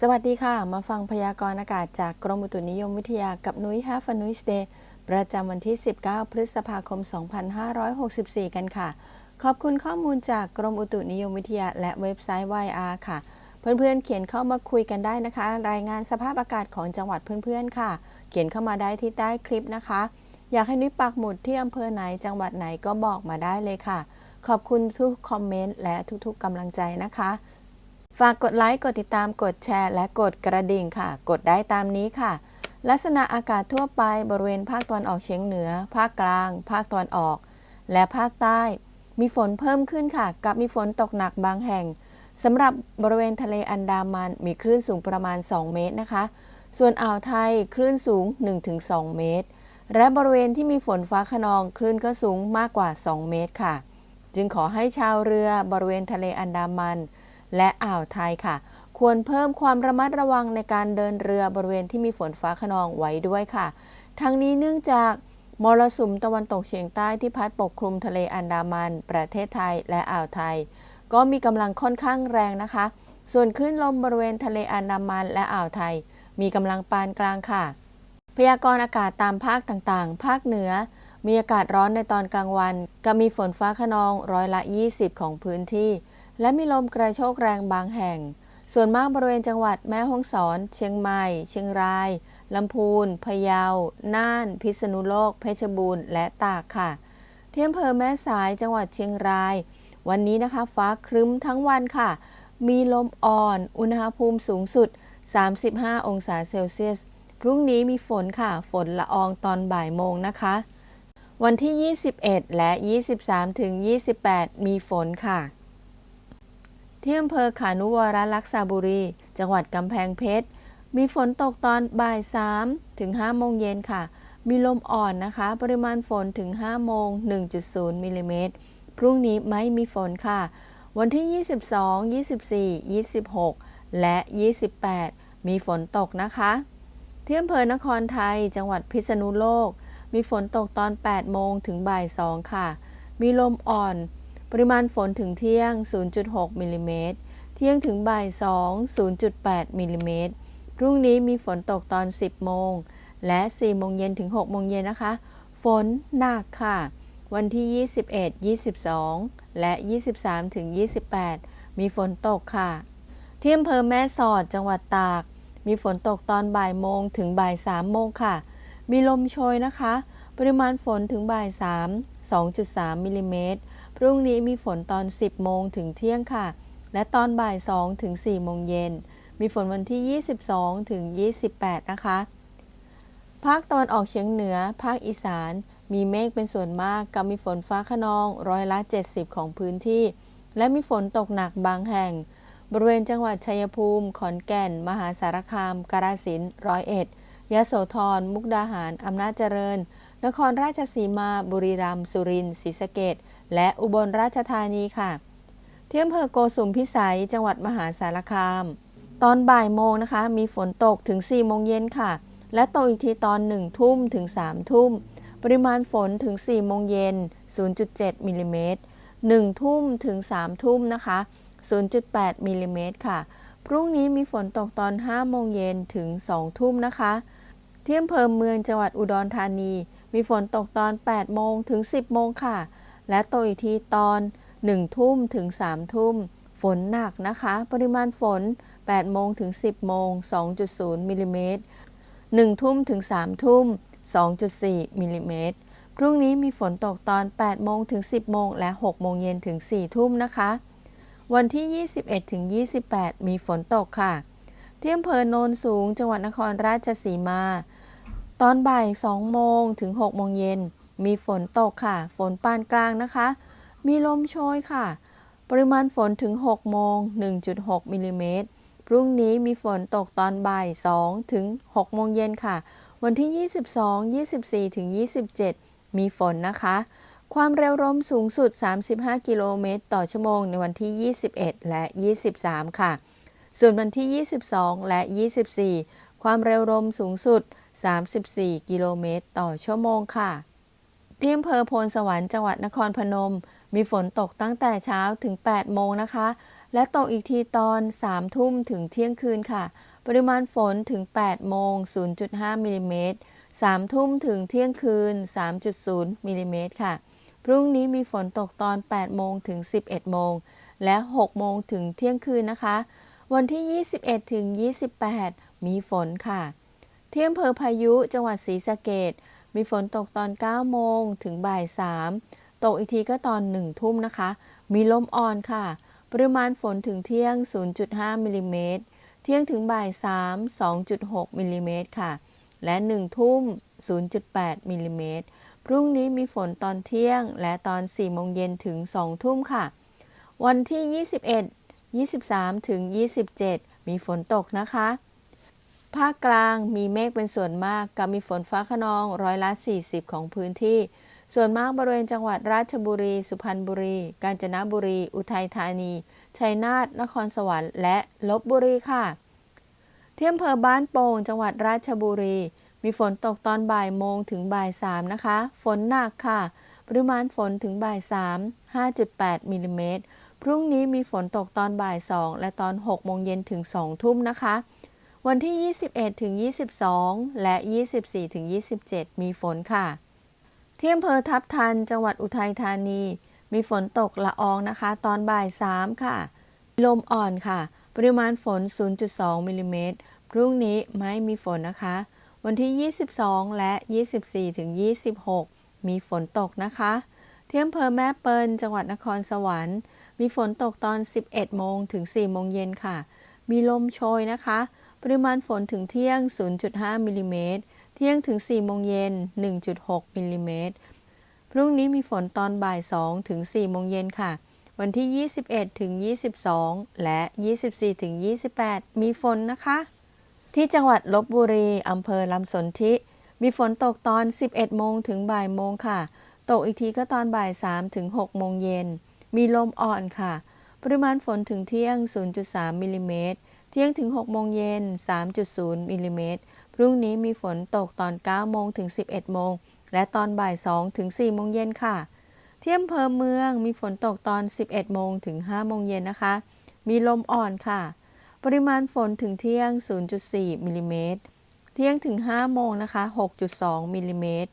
สวัสดีค่ะ มาฟังพยากรณ์อากาศจากกรมอุตุนิยมวิทยากับนุ้ยฮาฟนุ้ยสเดย์ประจำวันที่ 19 พฤษภาคม 2564 กันค่ะ ขอบคุณข้อมูลจากกรมอุตุนิยมวิทยา และเว็บไซต์ YR ค่ะ เพื่อนๆ เขียนเข้ามาคุยกันได้นะคะ รายงานสภาพอากาศของจังหวัดเพื่อนๆ ค่ะ เขียนเข้ามาได้ที่ใต้คลิปนะคะ อยากให้นุ้ยปักหมุดที่อำเภอไหนจังหวัดไหนก็บอกมาได้เลยค่ะ ขอบคุณทุกคอมเมนต์และทุกๆกำลังใจนะคะ ฝากกดไลค์ กดติดตาม กดแชร์ และกดกระดิ่งค่ะ กดได้ตามนี้ค่ะ ลักษณะอากาศทั่วไปบริเวณภาคตะวันออกเฉียงเหนือ ภาคกลาง ภาคตะวันออก และภาคใต้ มีฝนเพิ่มขึ้นค่ะ กับมีฝนตกหนักบางแห่งสำหรับบริเวณทะเลอันดามันมีคลื่นสูงประมาณ 2 เมตรนะคะ ส่วนอ่าวไทยคลื่นสูง 1-2 เมตร และบริเวณที่มีฝนฟ้าขนองคลื่นก็สูงมากกว่า 2 เมตรค่ะ จึงขอให้ชาวเรือบริเวณทะเลอันดามัน และอ่าวไทยค่ะ ควรเพิ่มความระมัดระวังในการเดินเรือบริเวณที่มีฝนฟ้าขนองไว้ด้วยค่ะ ทั้งนี้เนื่องจากมรสุมตะวันตกเฉียงใต้ที่พัดปกคลุมทะเลอันดามัน ประเทศไทยและอ่าวไทย ก็มีกำลังค่อนข้างแรงนะคะ ส่วนคลื่นลมบริเวณทะเลอันดามันและอ่าวไทย มีกำลังปานกลางค่ะ พยากรณ์อากาศตามภาคต่างๆ ภาคเหนือ มีอากาศร้อนในตอนกลางวัน กับมีฝนฟ้าขนองร้อยละ 20 ของพื้นที่ และมีลมกระโชกแรงบางแห่ง ส่วนมากบริเวณจังหวัดแม่ฮ่องสอน เชียงใหม่ เชียงรายลำพูน พะเยา น่าน พิษณุโลก เพชรบูรณ์ และตากค่ะ ที่อำเภอแม่สายจังหวัดเชียงราย วันนี้นะคะ ฟ้าครึ้มทั้งวันค่ะ มีลมอ่อน อุณหภูมิสูงสุด 35 องศาเซลเซียส พรุ่งนี้มีฝนค่ะ ฝนละอองตอนบ่ายโมงนะคะ วันที่ 21 และ 23ถึง28 มีฝนค่ะ ที่อำเภอขานุวรลักษาบุรี จังหวัดกำแพงเพชร มีฝนตกตอนบ่าย3ถึง5โมงเย็นค่ะ มีลมอ่อนนะคะ ปริมาณฝนถึง5โมง 1.0มิลลิเมตร พรุ่งนี้ไม่มีฝนค่ะ วันที่ 22 24 26 และ 28 มีฝนตกนะคะที่อำเภอนครไทย จังหวัดพิษณุโลก มีฝนตกตอน 8 โมงถึงบ่าย 2 ค่ะ มีลมอ่อน ปริมาณฝนถึงเที่ยง 0.6มิลลิเมตร เที่ยงถึงบ่าย 2 0.8มิลลิเมตร พรุ่งนี้มีฝนตกตอน 10 โมง และ 4 โมงเย็นถึง 6 โมงเย็นนะคะ ฝนหนักค่ะ วันที่ 21 22 และ 23ถึง28 มีฝนตกค่ะ ที่อำเภอแม่สอดจังหวัดตาก มีฝนตกตอนบ่ายโมงถึงบ่าย 3 โมงค่ะ มีลมโชยนะคะ ปริมาณฝนถึงบ่าย 3 2.3มิลลิเมตร พรุ่งนี้มีฝนตอน 10 โมงถึงเที่ยงค่ะ และตอนบ่าย 2 ถึง 4 โมงเย็น มีฝนวันที่ 22 ถึง 28 นะคะ ภาคตะวันออกเฉียงเหนือ ภาคอีสาน มีเมฆเป็นส่วนมาก กับมีฝนฟ้าขนองร้อยละ 70 ของพื้นที่ และมีฝนตกหนักบางแห่ง บริเวณจังหวัดชัยภูมิ ขอนแก่น มหาสารคาม กาฬสินธุ์ร้อยเอ็ดยโสธร มุกดาหาร อำนาจเจริญ นครราชสีมา บุรีรัมย์ สุรินทร์ ศรีสะเกษ และอุบลราชธานีค่ะ ที่อำเภอโกสุมพิสัย จังหวัดมหาสารคาม ตอนบ่ายโมงนะคะ มีฝนตกถึง 4 โมงเย็นค่ะ และตกอีกทีตอน 1 ทุ่มถึง 3 ทุ่ม ปริมาณฝนถึง 4 โมงเย็น 0.7มิลลิเมตร1ทุ่มถึง 3 ทุ่มนะคะ 0.8มิลลิเมตรค่ะ พรุ่งนี้มีฝนตกตอน 5 โมงเย็นถึง 2 ทุ่มนะคะที่อำเภอเมืองจังหวัดอุดรธานี มีฝนตกตอน 8 โมงถึง 10 โมงค่ะ และตกอีกทีตอน 1 ทุ่มถึง 3 ทุ่ม ฝนหนักนะคะ ปริมาณฝน 8 โมงถึง 10 โมง 2.0 มิลลิเมตร 1 ทุ่มถึง 3 ทุ่ม 2.4 มิลลิเมตร พรุ่งนี้มีฝนตกตอน 8 โมงถึง 10 โมง และ 6 โมงเย็นถึง 4 ทุ่มนะคะ วันที่ 21ถึง28 มีฝนตกค่ะ ที่อำเภอโนนสูง จังหวัดนครราชสีมา ตอนบ่าย 2 โมงถึง 6 โมงเย็น มีฝนตกค่ะ ฝนปานกลางนะคะ มีลมโชยค่ะ ปริมาณฝนถึง 6 โมง 1.6 มิลลิเมตร พรุ่งนี้มีฝนตกตอนบ่าย 2 ถึง 6 โมงเย็นค่ะ วันที่ 22 24 ถึง 27 มีฝนนะคะ ความเร็วลมสูงสุด 35 กิโลเมตร ต่อชั่วโมง ในวันที่ 21 และ 23 ค่ะ ส่วนวันที่ 22 และ 24 ความเร็วลมสูงสุด 34 กิโลเมตร ต่อชั่วโมงค่ะ ที่อำเภอโพนสวรรค์จังหวัดนครพนม มีฝนตกตั้งแต่เช้าถึง 8 โมงนะคะ และตกอีกทีตอน 3 ทุ่มถึงเที่ยงคืนค่ะ ปริมาณฝนถึง 8 โมง 0.5มิลลิเมตร3ทุ่มถึงเที่ยงคืน 3.0มิลลิเมตรค่ะ พรุ่งนี้มีฝนตกตอน 8 โมงถึง 11 โมง และ 6 โมงถึงเที่ยงคืนนะคะ วันที่ 21ถึง28 มีฝนค่ะ ที่อำเภอพายุจังหวัดศรีสะเกด มีฝนตกตอน 9 โมงถึงบ่าย 3 ตกอีกทีก็ตอน 1 ทุ่มนะคะ มีลมอ่อนค่ะ ปริมาณฝนถึงเที่ยง 0.5มิลลิเมตร เที่ยงถึงบ่าย 3 2.6มิลลิเมตรค่ะ และ 1 ทุ่ม 0.8มิลลิเมตร พรุ่งนี้มีฝนตอนเที่ยงและตอน 4 โมงเย็นถึง 2 ทุ่มค่ะ วันที่ 21 23 ถึง 27 มีฝนตกนะคะ ภาคกลางมีเมฆเป็นส่วนมากกับมีฝนฟ้าขนองร้อยละ 40 ของพื้นที่ ส่วนมากบริเวณจังหวัดราชบุรี สุพรรณบุรี กาญจนบุรี อุทัยธานี ชัยนาท นครสวรรค์ และลบบุรีค่ะ เที่อำเภอบ้านโป่ง จังหวัดราชบุรี มีฝนตกตอนบ่ายโมงถึงบ่ายสามนะคะ ฝนหนักค่ะ ปริมาณฝนถึงบ่ายสาม5.8มิลลิเมตร พรุ่งนี้มีฝนตกตอนบ่ายสองและตอน6โมงเย็นถึง2ทุ่มนะคะ วันที่ 21ถึง22 และ 24ถึง27 มีฝนค่ะ ที่อำเภอทับทัน จังหวัดอุทัยธานี มีฝนตกละอองนะคะ ตอนบ่าย 3 ค่ะ ลมอ่อนค่ะ ปริมาณฝน 0.2มิลลิเมตร พรุ่งนี้ไม่มีฝนนะคะ วันที่ 22 และ 24ถึง26 มีฝนตกนะคะที่อำเภอแม่เปิลจังหวัดนครสวรรค์ มีฝนตกตอน 11 โมงถึง 4 โมงเย็นค่ะ มีลมโชยนะคะ ปริมาณฝนถึงเที่ยง 0.5มิลลิเมตร เที่ยงถึง4โมงเย็น 1.6มิลลิเมตร พรุ่งนี้มีฝนตอนบ่าย 2 ถึง 4 โมงเย็นค่ะ วันที่ 21 ถึง 22 และ 24 ถึง 28 มีฝนนะคะ ที่จังหวัดลบบุรี อำเภอลำสนธิ มีฝนตกตอน 11 โมงถึงบ่ายโมงค่ะ ตกอีกทีก็ตอนบ่าย 3 ถึง 6 โมงเย็น มีลมอ่อนค่ะ ปริมาณฝนถึงเที่ยง 0.3มิลลิเมตร เที่ยงถึง 6 โมงเย็น 3.0 มิลลิเมตร พรุ่งนี้มีฝนตกตอน 9 โมงถึง 11 โมง และตอนบ่าย 2 ถึง 4 โมงเย็นค่ะที่อำเภอเมืองมีฝนตกตอน 11 โมงถึง 5 โมงเย็นนะคะ มีลมอ่อนค่ะ ปริมาณฝนถึงเที่ยง 0.4 มิลลิเมตร เที่ยงถึง 5 โมงนะคะ 6.2 มิลลิเมตร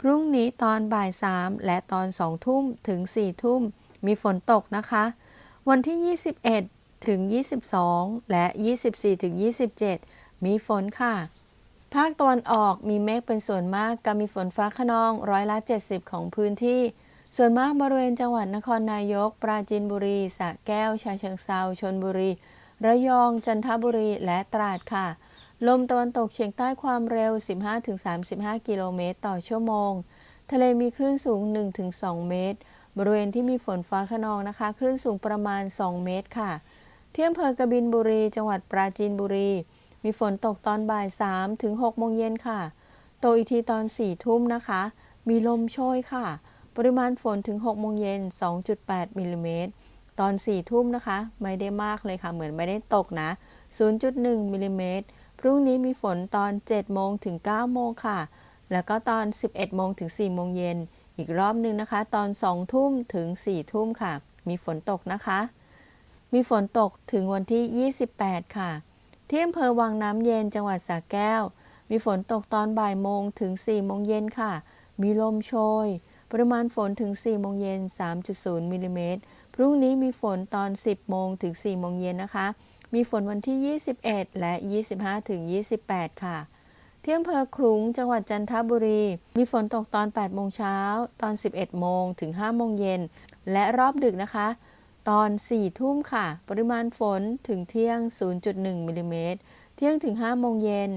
พรุ่งนี้ตอนบ่าย 3 และตอน 2 ทุ่มถึง 4 ทุ่ม มีฝนตกนะคะ วันที่ 21 ถึง 22 และ 24ถึง27 มีฝนค่ะ ภาคตะวันออกมีเมฆเป็นส่วนมากกับมีฝนฟ้าขนองร้อยละ 70 ของพื้นที่ ส่วนมากบริเวณจังหวัดนครนายก ปราจีนบุรีสระแก้วชาเชิงเซาชนบุรี ระยอง จันทบุรี และตราดค่ะ ลมตะวันตกเฉียงใต้ความเร็ว 15-35 กิโลเมตรต่อชั่วโมง ทะเลมีคลื่นสูง 1-2 เมตร บริเวณที่มีฝนฟ้าขนองนะคะ คลื่นสูงประมาณ 2 เมตรค่ะ ที่อำเภอกบินบุรี จังหวัดปราจีนบุรี มีฝนตกตอนบ่าย3ถึง6โมงเย็นค่ะ ตกอีกทีตอน4ทุ่มนะคะ มีลมโชยค่ะ ปริมาณฝนถึง6โมงเย็น 2.8มิลลิเมตร ตอน4ทุ่มนะคะ ไม่ได้มากเลยค่ะ เหมือนไม่ได้ตกนะ 0.1มิลลิเมตร พรุ่งนี้มีฝนตอน7โมงถึง9โมงค่ะ แล้วก็ตอน 11โมงถึง4โมงเย็น อีกรอบหนึ่งนะคะ ตอน2ทุ่มถึง4ทุ่มค่ะ มีฝนตกนะคะ มีฝนตกถึงวันที่ 28 ค่ะ ที่อำเภอวังน้ำเย็นจังหวัดสระแก้ว มีฝนตกตอนบ่ายโมงถึง4โมงเย็นค่ะ มีลมโชย ปริมาณฝนถึง4โมงเย็น 3.0 มิลลิเมตร พรุ่งนี้มีฝนตอน 10 โมงถึง4โมงเย็นนะคะ มีฝนวันที่ 21 และ 25 ถึง 28 ค่ะ ที่อำเภอคลุงจังหวัดจันทบุรี มีฝนตกตอน 8 โมงเช้า ตอน 11 โมงถึง 5 โมงเย็น และรอบดึกนะคะ ตอน 4 ทุ่มค่ะ ปริมาณฝนถึงเที่ยง 0.1มิลลิเมตร เที่ยงถึง 5 โมงเย็น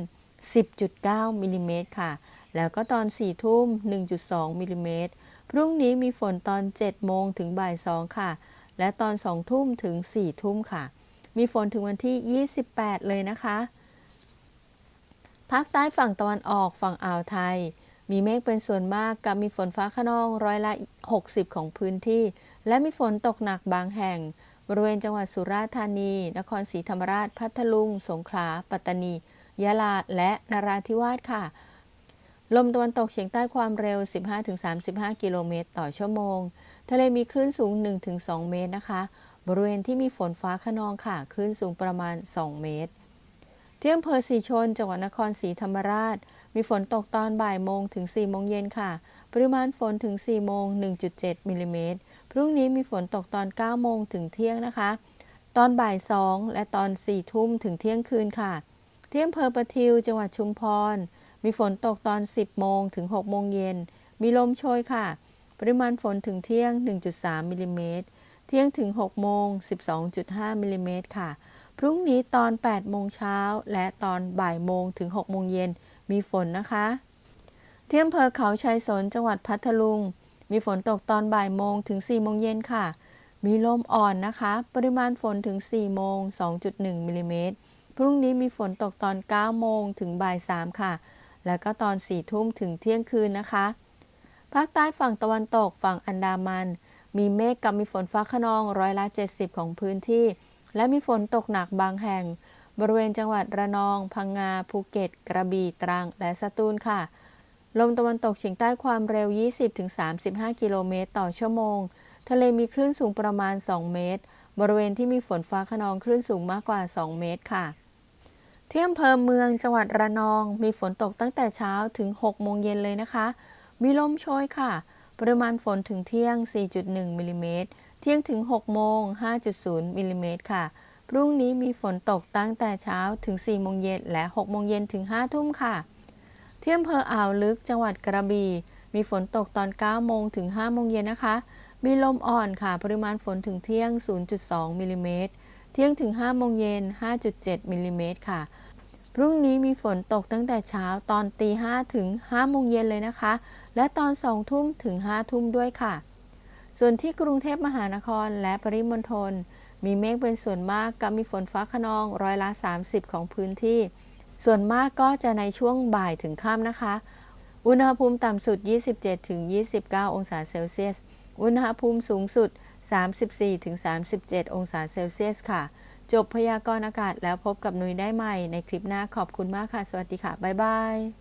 10.9มิลลิเมตรค่ะ แล้วก็ตอน 4 ทุ่ม 1.2มิลลิเมตร พรุ่งนี้มีฝนตอน 7 โมงถึงบ่าย 2 ค่ะ และตอน 2 ทุ่มถึง 4 ทุ่มค่ะ มีฝนถึงวันที่ 28 เลยนะคะ ภาคใต้ฝั่งตะวันออกฝั่งอ่าวไทย มีเมฆเป็นส่วนมากกับมีฝนฟ้าขนองร้อยละ 60 ของพื้นที่ และมีฝนตกหนักบางแห่ง บริเวณจังหวัดสุราษฎร์ธานี นครศรีธรรมราช พัทลุง สงขลา ปัตตานี ยะลา และนราธิวาสค่ะ ลมตะวันตกเฉียงใต้ความเร็ว 15-35 กิโลเมตรต่อชั่วโมง ทะเลมีคลื่นสูง 1-2 เมตรนะคะ บริเวณที่มีฝนฟ้าขนองค่ะ คลื่นสูงประมาณ 2 เมตร ที่อำเภอสีชน จังหวัดนครศรีธรรมราช มีฝนตกตอนบ่ายโมงถึง4โมงเย็นค่ะ ปริมาณฝนถึง4โมง1.7มิลลิเมตร พรุ่งนี้มีฝนตกตอน 9 โมงถึงเที่ยงนะคะ ตอนบ่าย 2 และตอน 4 ทุ่มถึงเที่ยงคืนค่ะ ที่อำเภอประทิวจังหวัดชุมพร มีฝนตกตอน 10 โมงถึง 6 โมงเย็น มีลมโชยค่ะ ปริมาณฝนถึงเที่ยง 1.3 มิลลิเมตร เที่ยงถึง 6 โมง 12.5 มิลลิเมตรค่ะ พรุ่งนี้ตอน 8 โมงเช้า และตอนบ่ายโมงถึง 6 โมงเย็น มีฝนนะคะ ที่อำเภอเขาชัยสนจังหวัดพัทลุง มีฝนตกตอนบ่ายโมงถึง4โมงเย็นค่ะ มีลมอ่อนนะคะ ปริมาณฝนถึง4โมง 2.1มิลลิเมตร พรุ่งนี้มีฝนตกตอน9โมงถึงบ่าย3ค่ะ แล้วก็ตอน4ทุ่มถึงเที่ยงคืนนะคะ ภาคใต้ฝั่งตะวันตกฝั่งอันดามัน มีเมฆกับมีฝนฟ้าขนองร้อยละ 70 ของพื้นที่ และมีฝนตกหนักบางแห่ง บริเวณจังหวัดระนอง พังงา ภูเก็ต กระบี่ ตรัง และสตูลค่ะ ลมตะวันตกเฉียงใต้ความเร็ว 20-35 กิโลเมตรต่อชั่วโมง ทะเลมีคลื่นสูงประมาณ 2 เมตร บริเวณที่มีฝนฟ้าขนองคลื่นสูงมากกว่า 2 เมตรค่ะ ที่อำเภอเมืองจังหวัดระนอง มีฝนตกตั้งแต่เช้าถึง 6 โมงเย็นเลยนะคะ มีลมโชยค่ะ ปริมาณฝนถึงเที่ยง 4.1 มิลลิเมตร เที่ยงถึง 6 โมง 5.0 มิลลิเมตรค่ะ พรุ่งนี้มีฝนตกตั้งแต่เช้าถึง 4 โมงเย็นและ 6 โมงเย็นถึง 5 ทุ่มค่ะ ที่อำเภออ่าวลึกจังหวัดกระบี่มีฝนตกตอน 9 โมงถึง 5 โมงเย็นนะคะ มีลมอ่อนค่ะ ปริมาณฝนถึงเที่ยง 0.2 มิลลิเมตร เที่ยงถึง 5 โมงเย็น 5.7 มิลลิเมตรค่ะ พรุ่งนี้มีฝนตกตั้งแต่เช้าตอนตีห้าถึง 5 โมงเย็นเลยนะคะ และตอน 2 ทุ่มถึง 5 ทุ่มด้วยค่ะ ส่วนที่กรุงเทพมหานครและปริมณฑล มีเมฆเป็นส่วนมากกับมีฝนฟ้าขนองร้อยละ 30 ของพื้นที่ ส่วนมากก็จะในช่วงบ่ายถึงค่ำนะคะ อุณหภูมิต่ำสุด 27-29 องศาเซลเซียส อุณหภูมิสูงสุด 34-37 องศาเซลเซียสค่ะ จบพยากรณ์อากาศแล้วพบกับนุ้ยได้ใหม่ในคลิปหน้าขอบคุณมากค่ะ สวัสดีค่ะ บ๊ายบาย